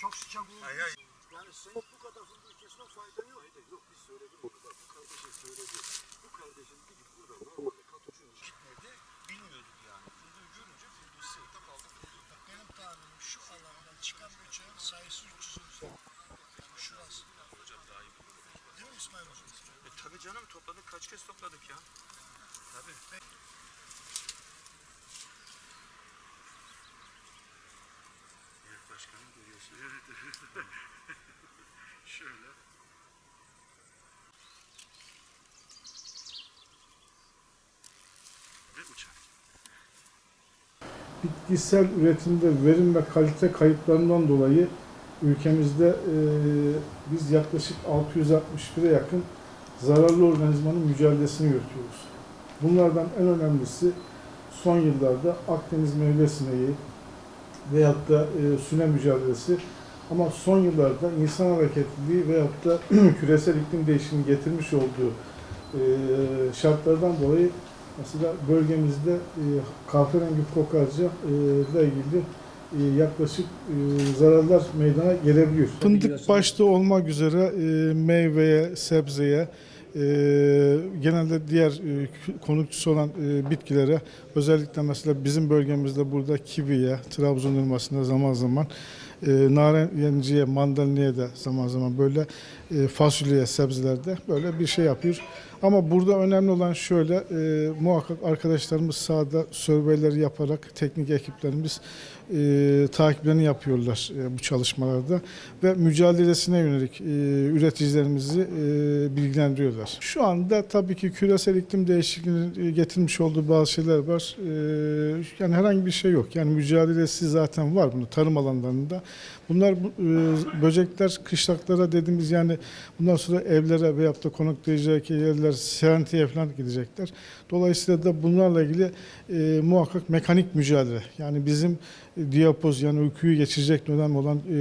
çok sıcak oldu. Hayır, hayır. Yani sen bu kadar fındığı kesme fayda yok. Fayda yok. Biz söyledik onu da. Bu kardeşin söyledi. Bu kardeşin gidip burada normalde katoşun gitmedi. Bilmiyorduk yani. Fındığı görünce fındığı sevdi kaldı. Bak benim tahminim şu alandan çıkan böceğin sayısı 300'ün üzerinde. Yani şurası. Hocam daha iyi bilir. Değil mi İsmail Hocam? E tabi canım topladık kaç kez topladık ya. Tabi. Evet başkanım görüyorsun. Evet. Şöyle. Ve uçak. bitkisel üretimde verim ve kalite kayıplarından dolayı ülkemizde e, biz yaklaşık 661'e yakın zararlı organizmanın mücadelesini yürütüyoruz. Bunlardan en önemlisi son yıllarda Akdeniz meyve sineği veyahut da e, süne mücadelesi ama son yıllarda insan hareketliliği veyahut da küresel iklim değişiminin getirmiş olduğu e, şartlardan dolayı Mesela bölgemizde e, kahverengi kokarca e, ile ilgili e, yaklaşık e, zararlar meydana gelebiliyor. Fındık başta olmak üzere e, meyveye, sebzeye, e, genelde diğer e, konukçusu olan e, bitkilere özellikle mesela bizim bölgemizde burada kiviye, Trabzon elmasına zaman zaman e, narenciye, mandalinaya da zaman zaman böyle e, fasulyeye, sebzelerde böyle bir şey yapıyor. Ama burada önemli olan şöyle, e, muhakkak arkadaşlarımız sahada surveyleri yaparak, teknik ekiplerimiz e, takiplerini yapıyorlar e, bu çalışmalarda ve mücadelesine yönelik e, üreticilerimizi e, bilgilendiriyorlar. Şu anda tabii ki küresel iklim değişikliğinin e, getirmiş olduğu bazı şeyler var. E, yani herhangi bir şey yok. Yani mücadelesi zaten var bunu tarım alanlarında. Bunlar bu, e, böcekler kışlaklara dediğimiz yani bundan sonra evlere veyahut da konuklayacak yerler serentiye falan gidecekler. Dolayısıyla da bunlarla ilgili e, muhakkak mekanik mücadele. Yani bizim e, diapoz yani uykuyu geçirecek dönem olan e,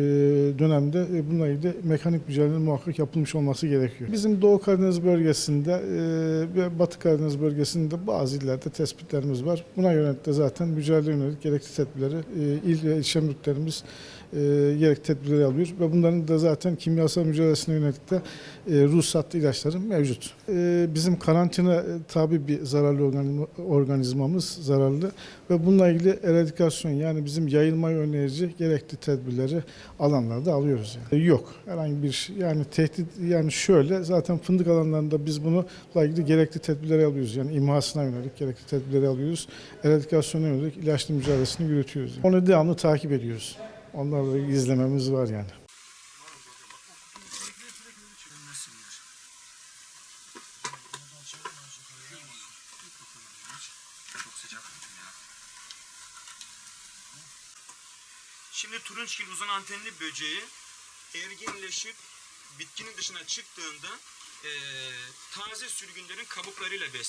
dönemde e, bununla ilgili mekanik mücadelenin muhakkak yapılmış olması gerekiyor. Bizim Doğu Karadeniz bölgesinde e, ve Batı Karadeniz bölgesinde bazı illerde tespitlerimiz var. Buna yönelik de zaten mücadele yönelik gerekli tedbirleri e, il ve ilçe müdürlerimiz e, gerekli tedbirleri alıyor ve bunların da zaten kimyasal mücadelesine yönelik de e, ruhsatlı ilaçları mevcut. E, bizim karantina e, tabi bir zararlı organizma, organizmamız zararlı ve bununla ilgili eradikasyon yani bizim yayılmayı önleyici gerekli tedbirleri alanlarda alıyoruz. Yani. E, Yok herhangi bir şey yani tehdit yani şöyle zaten fındık alanlarında biz bunu ilgili gerekli tedbirleri alıyoruz. Yani imhasına yönelik gerekli tedbirleri alıyoruz. Eradikasyona yönelik ilaçlı mücadelesini yürütüyoruz. Onu devamlı takip ediyoruz. Onlarla izlememiz var yani. Çok sıcak hocam ya. Şimdi turunçgil uzun antenli böceği erginleşip bitkinin dışına çıktığında eee taze sürgünlerin kabuklarıyla besleniyor.